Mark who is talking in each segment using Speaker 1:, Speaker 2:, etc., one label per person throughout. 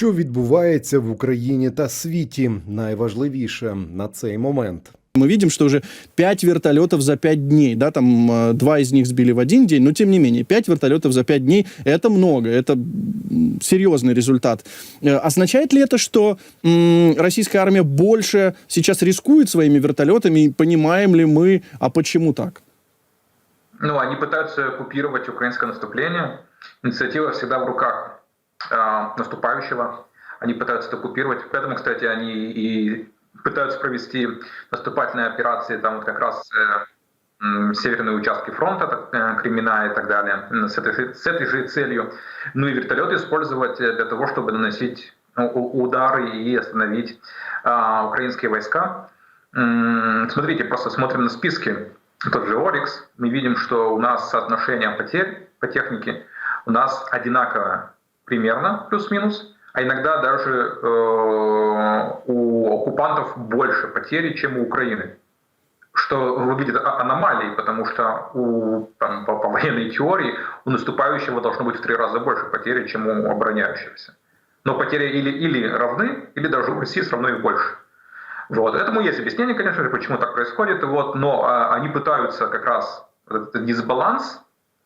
Speaker 1: Що відбувається в Україні та світі, найважливіше на цей момент.
Speaker 2: Мы видим, что уже 5 вертолетов за 5 дней, да, там э, два из них сбили в один день, но тем не менее, 5 вертолетов за 5 дней – это много, это м, серьезный результат. Э, Означает ли это, что м, российская армия больше сейчас рискует своими вертолетами, и понимаем ли мы, а почему так?
Speaker 3: Ну, они пытаются купировать украинское наступление. Инициатива всегда в руках а, наступающего. Они пытаются это купировать. Поэтому, кстати, они и пытаются провести наступательные операции там вот как раз э, северные участки фронта, э, Кремена и так далее, с этой, с этой же целью. Ну и вертолеты использовать э, для того, чтобы наносить ну, удары и остановить а, украинские войска. Смотрите, просто смотрим на списки. Тот же Орикс, мы видим, что у нас соотношение потерь по технике у нас одинаковое примерно, плюс-минус, а иногда даже э, у оккупантов больше потери, чем у Украины. Что выглядит а- аномалией, потому что у, там, по, по военной теории у наступающего должно быть в три раза больше потери, чем у обороняющегося. Но потери или, или равны, или даже у России равно их больше. Вот. Этому есть объяснение, конечно же, почему так происходит. Вот. Но а, они пытаются как раз этот дисбаланс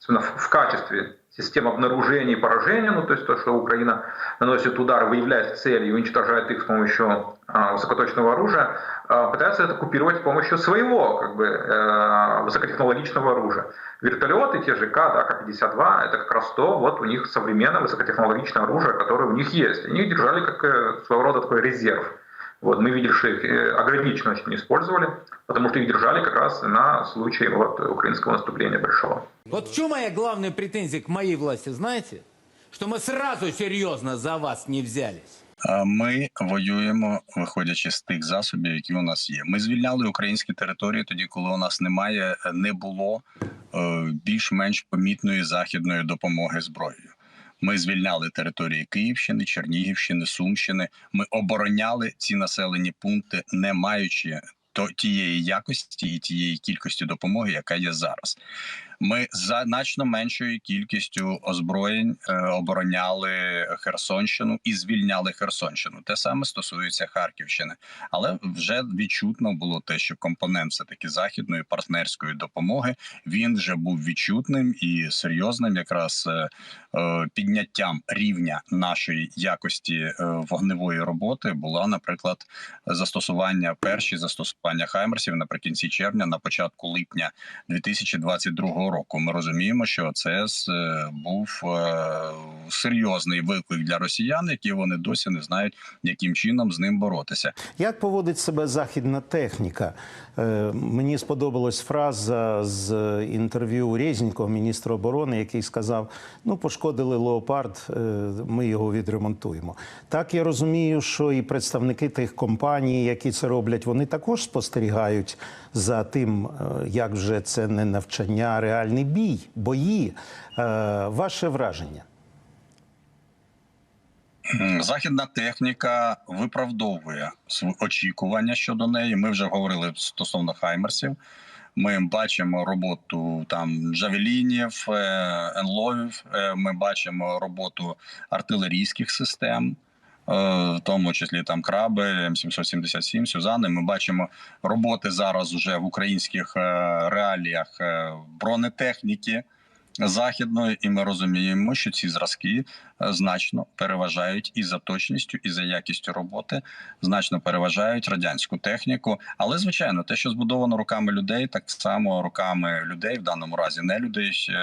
Speaker 3: в, качестве систем обнаружения и поражения, ну то есть то, что Украина наносит удар, выявляет цели и уничтожает их с помощью а, высокоточного оружия, а, пытаются это купировать с помощью своего как бы, э, высокотехнологичного оружия. Вертолеты, те же К, да, К-52, это как раз то, вот у них современное высокотехнологичное оружие, которое у них есть. Они держали как э, своего рода такой резерв. Вот, мы видели, что их э, ограниченно очень использовали, потому что их держали как раз на случай вот, украинского наступления большого.
Speaker 4: Вот в чем моя главная претензия к моей власти, знаете? Что мы сразу серьезно за вас не взялись.
Speaker 5: А Ми воюємо, виходячи з тих засобів, які у нас є. Ми звільняли українські території тоді, коли у нас немає, не було е, більш-менш помітної західної допомоги зброєю. Ми звільняли території Київщини, Чернігівщини, Сумщини. Ми обороняли ці населені пункти, не маючи то тієї якості і тієї кількості допомоги, яка є зараз. Ми значно меншою кількістю озброєнь е, обороняли Херсонщину і звільняли Херсонщину. Те саме стосується Харківщини, але вже відчутно було те, що компонент все таки західної партнерської допомоги він вже був відчутним і серйозним, якраз е, е, підняттям рівня нашої якості вогневої роботи була, наприклад, застосування перші застосування хаймерсів наприкінці червня, на початку липня 2022 року. Ми розуміємо, що це е, був е, серйозний виклик для росіян, які вони досі не знають, яким чином з ним боротися.
Speaker 6: Як поводить себе західна техніка? Е, мені сподобалась фраза з інтерв'ю Резнікова, міністра оборони, який сказав: ну, пошкодили леопард, ми його відремонтуємо. Так я розумію, що і представники тих компаній, які це роблять, вони також спостерігають за тим, е, як вже це не навчання, а реальний бій, бої. Е, ваше враження?
Speaker 5: Західна техніка виправдовує очікування щодо неї. Ми вже говорили стосовно хаймерсів. Ми бачимо роботу там джавелінів, е, енловів. Ми бачимо роботу артилерійських систем. Е, В тому числі там краби, М777, Сюзани. Ми бачимо роботи зараз уже в українських е, реаліях е, бронетехніки західної, і ми розуміємо, що ці зразки е, значно переважають і за точністю, і за якістю роботи, значно переважають радянську техніку. Але звичайно, те, що збудовано руками людей, так само руками людей, в даному разі не людей, е,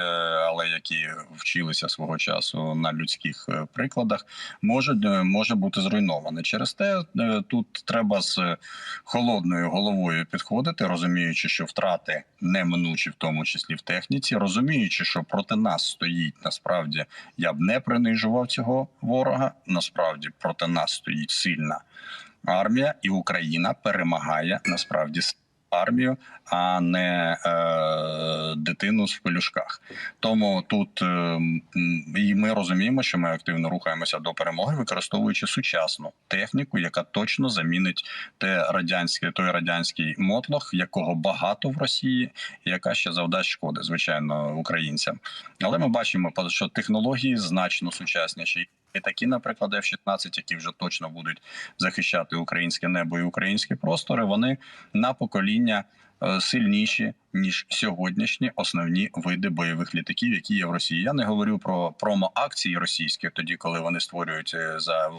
Speaker 5: але які вчилися свого часу на людських е, прикладах, може, може бути зруйноване. Через те тут треба з холодною головою підходити, розуміючи, що втрати неминучі, в тому числі в техніці, розуміючи, що проти нас стоїть насправді я б не принижував цього ворога. Насправді проти нас стоїть сильна армія, і Україна перемагає насправді армію, а не е, дитину в пелюшках. Тому тут е, і ми розуміємо, що ми активно рухаємося до перемоги, використовуючи сучасну техніку, яка точно замінить те радянське, той радянський мотлох, якого багато в Росії, яка ще завдасть шкоди, звичайно, українцям. Але ми бачимо, що технології значно сучасніші. Літаки, наприклад, F-16, які вже точно будуть захищати українське небо і українські простори. Вони на покоління е, сильніші ніж сьогоднішні основні види бойових літаків, які є в Росії. Я не говорю про промо-акції російські, тоді коли вони створюють за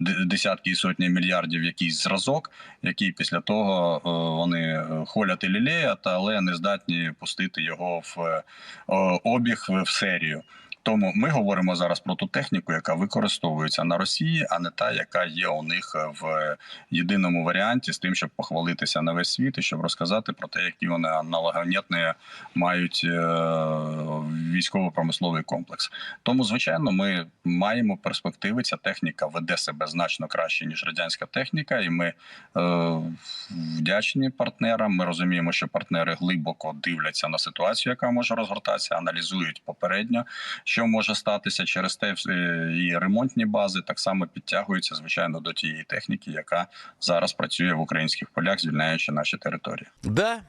Speaker 5: десятки і сотні мільярдів якийсь зразок, який після того е, вони е, холять і лілеять, але не здатні пустити його в обіг в серію. Тому ми говоримо зараз про ту техніку, яка використовується на Росії, а не та, яка є у них в єдиному варіанті, з тим, щоб похвалитися на весь світ і щоб розказати про те, які вони аналогонітні мають е, військово-промисловий комплекс. Тому, звичайно, ми маємо перспективи. Ця техніка веде себе значно краще ніж радянська техніка, і ми е, вдячні партнерам. Ми розуміємо, що партнери глибоко дивляться на ситуацію, яка може розгортатися, аналізують попередньо, що може статися через те е, і ремонтні бази так само підтягуються звичайно до тієї техніки, яка зараз працює в українських полях, звільняючи наші території.
Speaker 7: Да,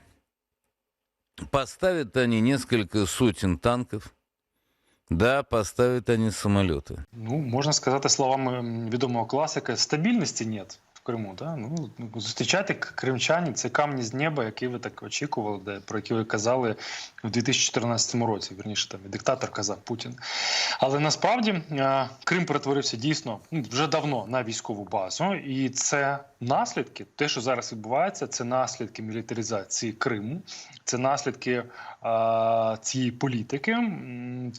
Speaker 7: поставят они несколько сотен танков. Да, поставят они самолеты.
Speaker 8: Ну, можна сказати словами відомого класика, стабільності нет Криму. Да? Ну, зустрічати кримчані це камні з неба, які ви так очікували, де, про які ви казали в 2014 році. Вірніше, там і диктатор казав Путін. Але насправді е, Крим перетворився дійсно ну, вже давно на військову базу, і це наслідки, те, що зараз відбувається, це наслідки мілітаризації Криму, це наслідки е, цієї політики.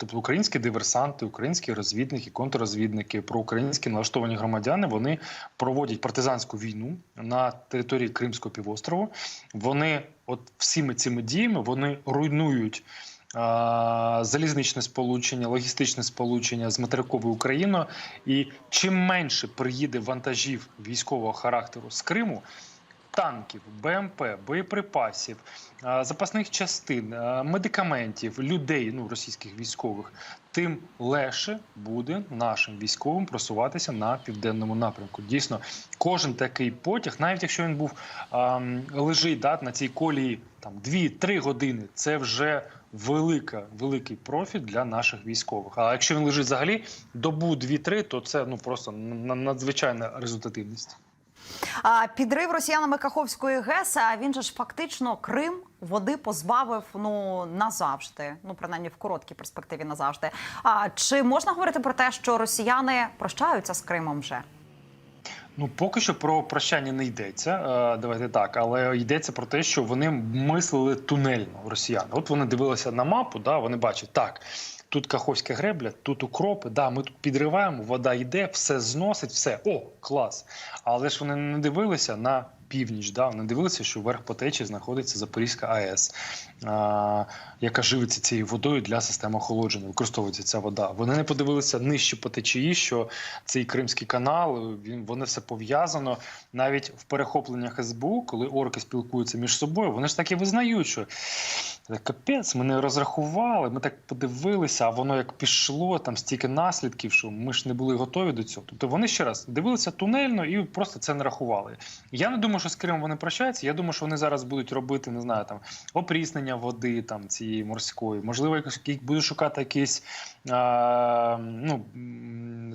Speaker 8: Тобто українські диверсанти, українські розвідники, контррозвідники, проукраїнські налаштовані громадяни вони проводять партизанську війну на території Кримського півострову. Вони, от всіми цими діями, вони руйнують. Залізничне сполучення, логістичне сполучення з материковою Україною, і чим менше приїде вантажів військового характеру з Криму, танків, БМП, боєприпасів, запасних частин, медикаментів, людей, ну російських військових, тим легше буде нашим військовим просуватися на південному напрямку. Дійсно, кожен такий потяг, навіть якщо він був лежить да, на цій колії там 2-3 години, це вже велика, великий профіт для наших військових. А якщо він лежить взагалі добу 2-3, то це ну просто надзвичайна результативність.
Speaker 9: Підрив росіянами Каховської ГЕС, а він же ж фактично Крим води позбавив ну назавжди. Ну принаймні в короткій перспективі назавжди. А чи можна говорити про те, що росіяни прощаються з Кримом вже?
Speaker 8: Ну, поки що про прощання не йдеться. Е, давайте так, але йдеться про те, що вони мислили тунельно росіяни. От вони дивилися на мапу, да, вони бачать так. Тут Каховська гребля, тут укропи, да, ми тут підриваємо, вода йде, все зносить, все. О, клас. Але ж вони не дивилися на північ, да, вони дивилися, що вверх по течії знаходиться Запорізька АЕС, а, яка живиться цією водою для системи охолодження, використовується ця вода. Вони не подивилися нижче по течії, що цей Кримський канал, він вони все пов'язано. Навіть в перехопленнях СБУ, коли орки спілкуються між собою, вони ж так і визнають, що капець, ми не розрахували, ми так подивилися, а воно як пішло, там стільки наслідків, що ми ж не були готові до цього. Тобто вони ще раз дивилися тунельно і просто це не рахували. Я не думаю, що з Кримом вони прощаються. Я думаю, що вони зараз будуть робити, не знаю, там опріснення води там цієї морської. Можливо, якось будуть шукати якісь а, ну,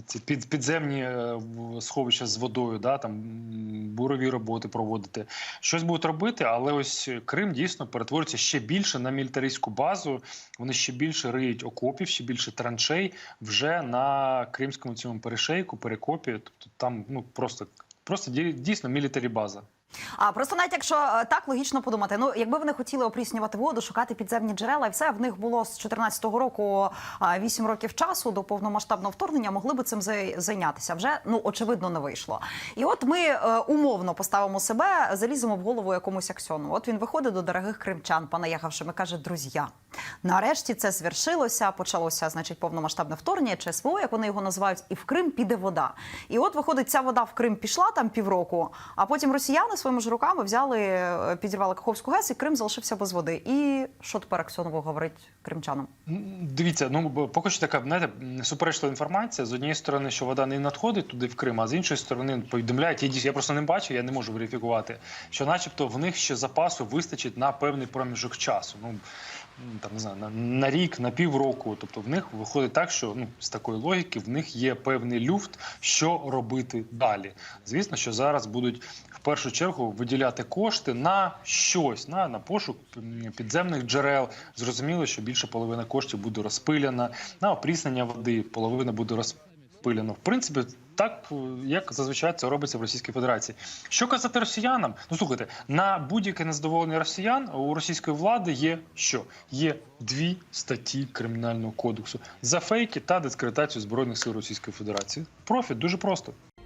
Speaker 8: ці під, підземні е, сховища з водою, да, там бурові роботи проводити. Щось будуть робити, але ось Крим дійсно перетворюється ще більше на мілітаристську базу. Вони ще більше риють окопів, ще більше траншей вже на кримському цьому перешейку, перекопі. Тобто там ну просто. Просто дійсно мілітарі база.
Speaker 9: А просто навіть якщо е, так логічно подумати, ну якби вони хотіли опріснювати воду, шукати підземні джерела, і все в них було з 2014 року а, 8 років часу до повномасштабного вторгнення, могли би цим зайнятися. Вже ну очевидно не вийшло. І от ми е, умовно поставимо себе, заліземо в голову якомусь аксьону. От він виходить до дорогих кримчан, понаїхавшими, каже: друзі, нарешті це звершилося. Почалося, значить, повномасштабне вторгнення чи СВО, як вони його називають, і в Крим піде вода. І от виходить, ця вода в Крим пішла там півроку, а потім росіяни своїми ж руками взяли, е, підірвали Каховську ГЕС, і Крим залишився без води. І що тепер Аксьонову говорить кримчанам?
Speaker 8: Дивіться, ну поки що така знаєте, суперечлива інформація. З однієї сторони, що вода не надходить туди в Крим, а з іншої сторони повідомляють, я, я просто не бачу, я не можу верифікувати, що, начебто, в них ще запасу вистачить на певний проміжок часу. Ну там не знаю на, на рік, на півроку. Тобто в них виходить так, що ну з такої логіки в них є певний люфт, що робити далі. Звісно, що зараз будуть в першу чергу виділяти кошти на щось, на, на пошук підземних джерел. Зрозуміло, що більше половина коштів буде розпилена на опріснення води, половина буде розпилена. В принципі, так як зазвичай це робиться в Російській Федерації. Що казати росіянам? Ну слухайте, на будь-яке незадоволення росіян у російської влади є що? Є дві статті кримінального кодексу за фейки та дискредитацію збройних сил Російської Федерації. Профіт дуже просто.